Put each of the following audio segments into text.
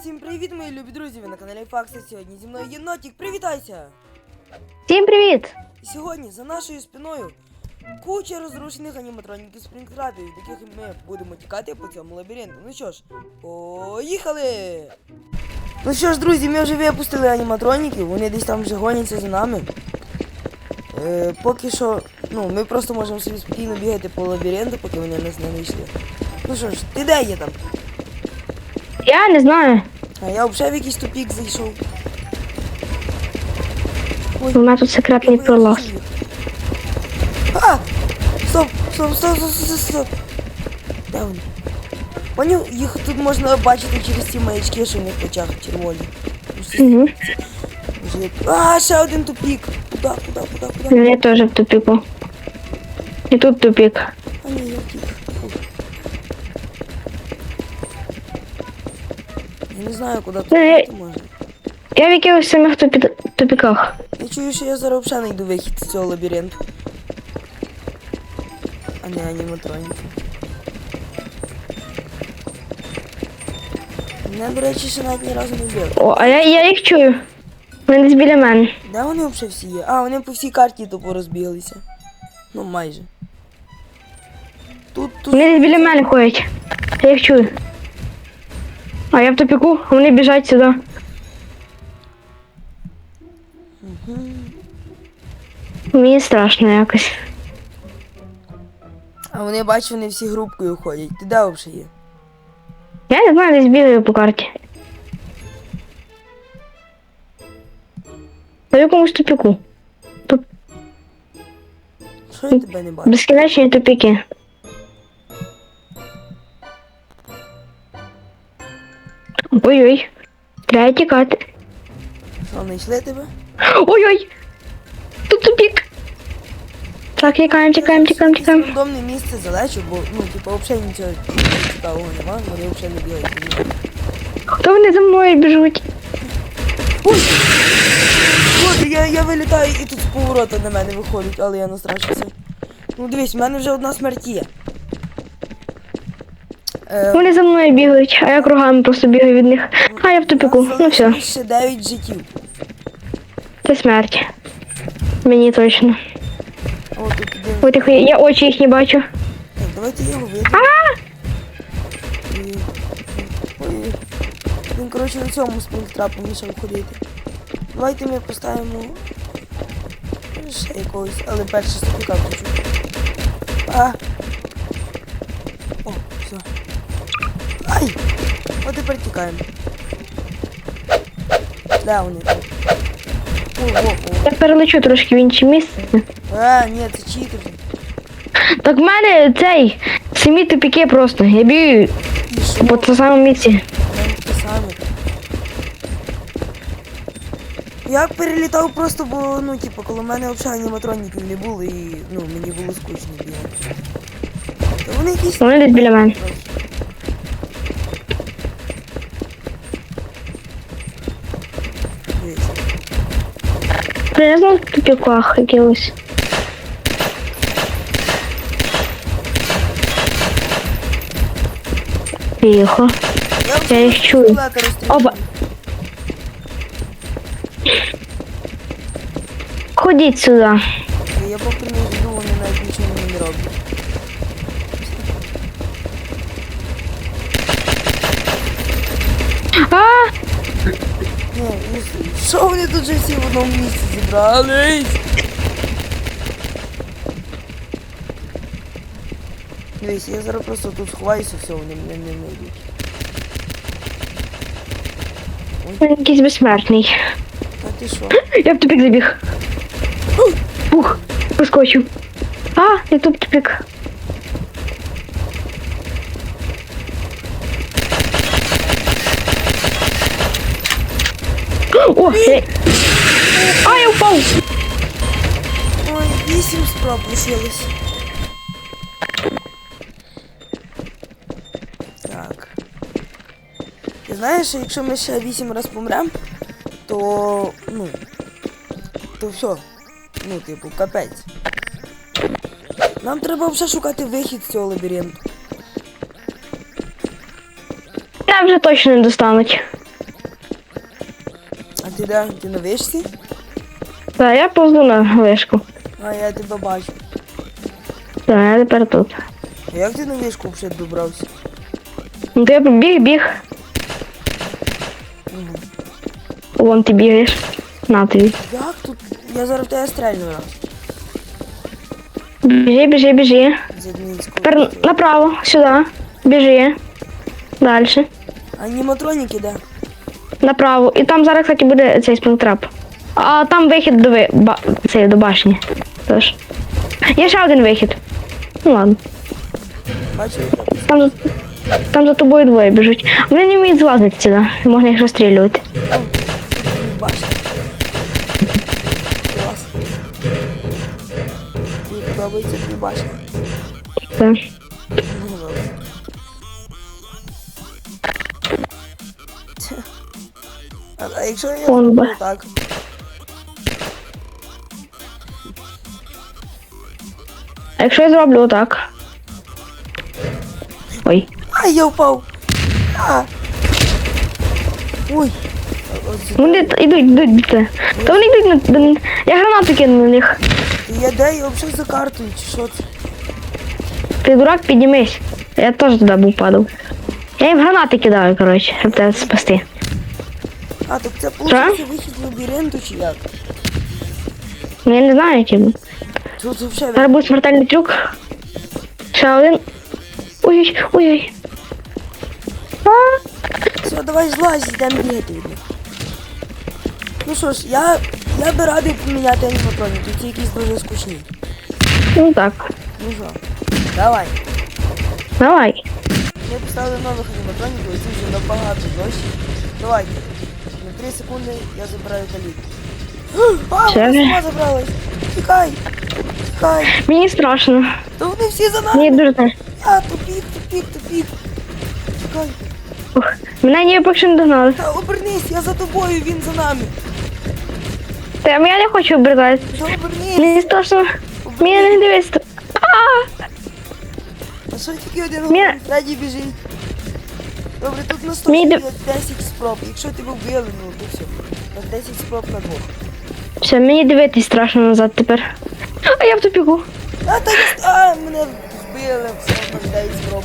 Всім привіт, мої любі друзі! Ви на каналі Факса. Сьогодні зі мною єнотік. Привітайся! Всім привіт! Сьогодні за нашою спиною куча розрушених аніматроніків спрінгтрапів, від яких ми будемо тікати по цьому лабіринту. Ну що ж, поїхали! Ну що ж, друзі, ми вже випустили аніматроніків, вони десь там вже гоняться за нами. Е, поки що, ну, ми просто можемо собі спокійно бігати по лабіринту, поки вони нас не знайшли. Ну що ж, ти де є там? Я не знаю. А я взагалі в якийсь тупік зайшов. У мене тут секретний Я. А! Стоп, стоп, стоп, стоп, стоп, стоп. Де вони? Поняв, їх тут можна бачити через ці маячки, що в них в очах червоні. Угу. А, ще один тупік. Куда, куда, куда, куда? Я теж в тупіку. І тут тупік. А ні, я втік. Я не знаю, куди тут Е. вийти можна. Я в якихось самих тупі... тупіках. Я чую, що я зараз взагалі знайду вихід з цього лабіринту. А не аніматроніки. Мене, до речі, ще навіть ні разу не бив. О, а я, я їх чую. Вони десь біля мене. Де вони взагалі всі є? А, вони по всій карті тупо розбіглися. Ну, майже. Тут, тут. Вони десь біля мене ходять. Я їх чую. А я в тупіку, а вони біжать сюди. Мені страшно якось. А вони бачу, вони всі групкою ходять. Ти де взагалі є? Я не знаю, десь бігаю по карті. В якомусь тупіку. Що я тебе не бачу? Безкінечні тупіки. Ой-ой. Треба тікати. Що, знайшли тебе? Ой-ой! Тут тупік. Так, тікаємо, тікаємо, тікаємо, тікаємо. рандомне місце залечу, бо, ну, типу, взагалі нічого цікавого нема, вони взагалі не бігають. Хто вони за мною біжуть? Ой! Боже, я, я вилітаю і тут з поворота на мене виходить, але я настрашився. Ну дивись, в мене вже одна смерть є. Е, Вони за мною бігають, а я кругами просто бігаю від них. А я в тупіку. Ну все, ще 9 життів. це смерть. Мені точно. О, тут. Ой, тихо, я очі їх не бачу. Так, давайте його вийдемо. І- Ой. Він, коротше, на цьому спрингтрапу мішав ходити. Давайте ми поставимо ще якогось, але перше ступіка включу. А! О, все. Ай! От тепер тікаємо. Де вони? О, о, о. Я перелечу трошки в інше місце. А, ні, це читер. Так в мене цей самі тупіки просто. Я бігаю І що? по тому самому місці. Я перелітав просто, бо, ну, типу, коло мене взагалі аніматроніків не було і ну, мені було скучно бігати. Та вони якісь. Вони десь біля мене. трохи. Я знов в тупіках якихось. Тихо. Я, Я їх чую. пістолета розстрілюю. Оба. Ходіть сюди. Я поки не йду, вони навіть нічого мені не роблять. А! Що вони тут же всі в одному місці зібрались? Дивись, я зараз просто тут сховаюся, все, вони мене не знайдуть. Він якийсь безсмертний. А ти що? Я в тупик забіг. Ух, поскочив. А, я тут тупик. О, я... А, я упав! Ой, вісім спроб лишилось. Так. Ти знаєш, що якщо ми ще вісім раз помрем, то. ну. То все. Ну, типу, капець. Нам треба вже шукати вихід з цього лабіринту. Нам вже точно не достануть. Ти де? Ти на вишці? Так, я повзу на вишку. А я тебе бачу. Так, я тепер тут. А як ти на вишку взагалі добрався? Ну ти біг, біг. Угу. Вон ти бігаєш. На тобі. Як тут? Я зараз в тебе стрельну раз. Біжи, біжи, біжи. Тепер направо, сюди. Біжи. Далі. Аніматроніки де? Направо. І там зараз, кстати, буде цей спрингтрап. А там вихід до, ви... ба... цей, до башні. Тож. Є ще один вихід. Ну ладно. Там, за- там за тобою двоє біжуть. Вони не вміють злазити сюди. Можна їх розстрілювати. Мені подобається тобі бачити. Так. А, якщо я зроблю так? А якщо я зроблю отак. Ой. Ай, я впав! А! Ой! Вони йдуть, йдуть до. Та вони йдуть на. Я гранату кину на них. Я де я взагалі за картою, чи що це? Ти дурак, піднімись. Я теж туди був падав. Я їм гранати кидаю, коротше, щоб тебе спасти. А, так це виходить вихід з лабіринту чи як? Ну я не знаю, чим. Тут взагалі Зараз буде смертельний трюк. Ще один. Ой, ой, ой. А, Все, давай злазь, йдемо бігати від них. Ну що ж, я, я би радий поміняти аніматроніки, ці якісь дуже скучні. ну так. Ну що, давай. Давай. Ми поставили нових аніматроніків, ці вже набагато дощі. Давайте. На 3 секунди я забираю калітку. А, Це вона вже- сама забралась. Тікай. Тікай. Мені страшно. Та вони всі за Мені нами. дуже страшно. А, тупік, тупік, тупік. Тікай. Ух, мене ні поки що не догнали. Та обернись, я за тобою, він за нами. Та я не хочу обрізати. Та обернись. Мені страшно. Мені не дивись. А, А що тільки один Ні. говорить, Фредді біжить. Добре, тут на 100 Мені 10 спроб. Якщо тебе вбили, ну то все. На 10 спроб на двох. все, мені дивитись страшно назад тепер. А я в тупіку. А, та я... А, мене вбили, все, на 9 спроб.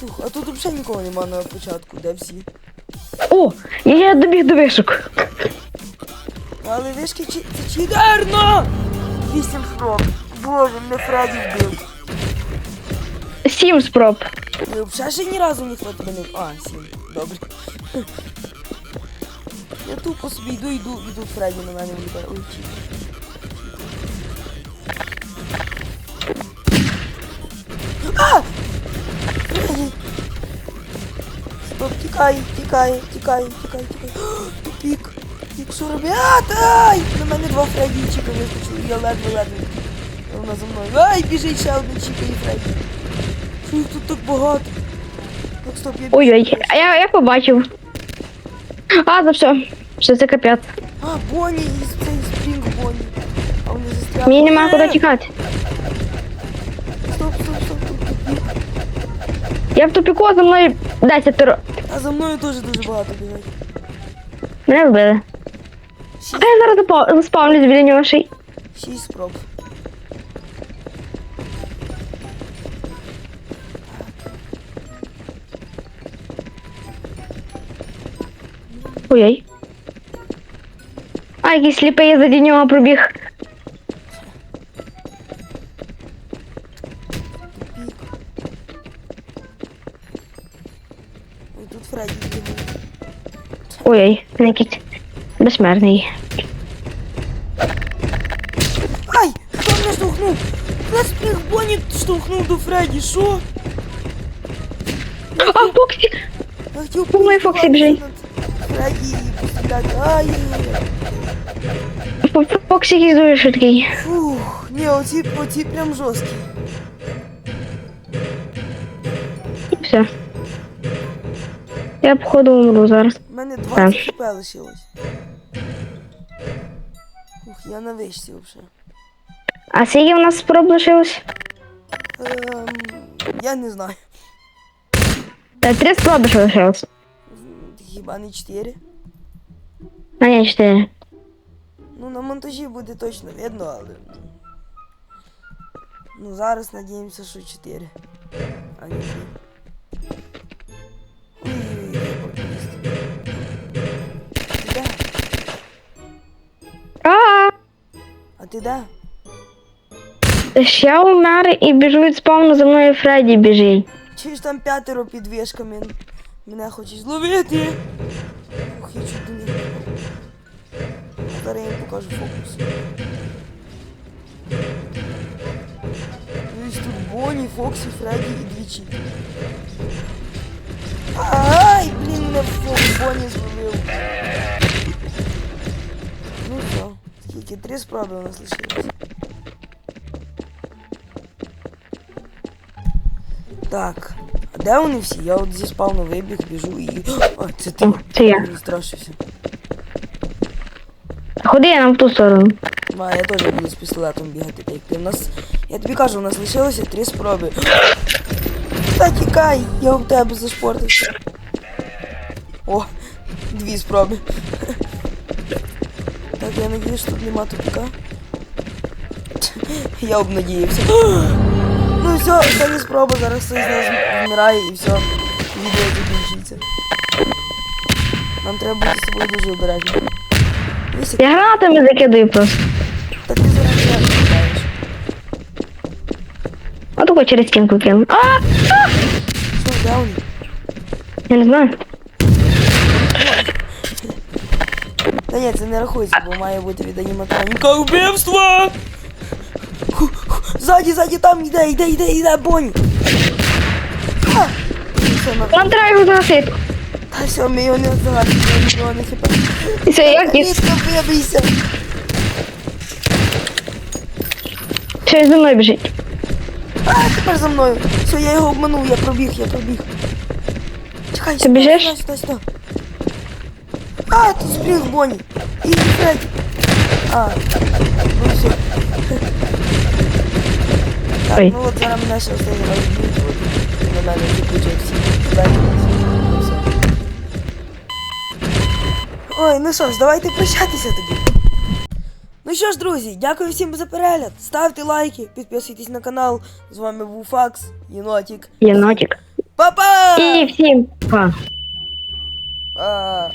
Фух, а тут взагалі нікого нема на початку, де всі? О, я добіг до вишок. Але вишки чи... це читерно! 8 спроб. Боже, мене Фредді вбив. Сім спроб. І взагалі ще ні разу ніхто тебе не... А, 7. Добре. Я тупо собі йду, йду, йду Фредді на мене влітає. Ой. А! Стоп, тікай, тікай, тікай, тікай, тікай. Тупік. Тупік, що робить? А, тай! На мене два Фреддійчика вискочили, я ледве-ледве. Вона за мною. Ай, біжить ще один чіка і Фредді. Їх тут так багато? Так, стоп, я Ой-ой, а я, я побачив. А, за все. Все це капець. А, Бонні, і цей спрінг Бонні. А вони застряли. Мені нема Е, куди тікати. Стоп, стоп, стоп, стоп, стоп. Я в тупіку за мною 10 тор... А за мною теж дуже багато бігають. Мене вбили. Шість, А я зараз запа- заспавнюсь біля нього ще й. шість спроб. Ой-ой. А, якийсь сліпий я заді нього пробіг. Тупік. Ой, тут Фредді бігає. Ой-ой, він якийсь безсмертний. Ай! Хто мене штовхнув? Нас спрінг Бонні штовхнув до Фредді, що? А, Фоксі! Я хотів Думаю, Фоксі біжить. над Фредді і постріляти. Ай-яй-яй. Ф- Фоксі якийсь дуже швидкий. Фух, ні, оці, оці прям жорсткі. Все. Я походу умру зараз. У мене 20 хп лишилось. Ух, я на вишці взагалі. А скільки в нас спроб лишилось? Ем, я не знаю. Е, Три спроби ще лишилось. хіба не 4? А ні, 4. Ну, на монтажі буде точно видно, але. ну, Ну, зараз надіємося, що 4. А не 3. Ой-ой-ой, популіст. Ти де? А, А ти де? ще умер і біжу від спавну за мною Фредді біжить. Чи ж там п'ятеро під вишками мене хочуть зловити? Ух, я чуть до них. не попав. Зараз я їм покажу фокус. Ось тут Бонні, Фоксі, Фредді і двічі. Ай, блін, мене Фокс Бонні зловив. Ну все, скільки три спроби у нас лишилось. Так, а Де вони всі? Я от зі спавну вибіг, біжу і. А, це ти. Це я. Страшився. Ходи я нам в ту сторону. А, я теж буду з пістолетом бігати, так ти. У нас. Я тобі кажу, у нас лишилося три спроби. Та тікай, я об тебе зашпортився. О, дві спроби. Так, я надіюсь, що тут нема тупика. Я обнадіявся. Ну все, остання спроба, зараз хтось з нас вмирає і все. Відео закінчиться. Нам треба бути з тобою дуже. Дивись, Я гранатами закидаю просто. та ти зараз не знаєш. А тако через стінку кину. А! а! Що, вони? Я не знаю. Та ні, це не рахується, бо має бути від аніматроніка вбивство! Ззаді, ззаді, там йде, йде, йде, йде, бонь! Ха! Все, на... Нам треба його загасити. Та все, ми його не загадимо, ми його не хіпаємо. І все, як ні. Рідко вибийся! За мною біжить? А, тепер за мною! Все, я його обманув, я пробіг, я пробіг. Чекай, Ти сюди, біжиш? сюди, сюди, сюди. А, тут спріг Бонні. І Фредді. А, ну все. Ой. ну от зараз мене ще раз от на мене закручують всі. Ой, ну що ж, давайте прощатися тоді. Ну що ж, друзі, дякую всім за перегляд. Ставте лайки, підписуйтесь на канал. З вами був Факс, Єнотік. Єнотик. Па-па! І всім па. А.